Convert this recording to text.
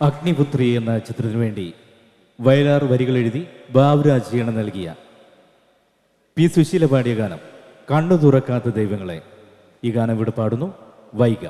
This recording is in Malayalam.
അഗ്നിപുത്രി എന്ന ചിത്രത്തിനു വേണ്ടി വയലാർ വരികൾ എഴുതി ബാബുരാജ് ഈണം നൽകിയ പി സുശീല പാടിയ ഗാനം കണ്ണു തുറക്കാത്ത ദൈവങ്ങളെ ഈ ഗാനം ഇവിടെ പാടുന്നു. വൈക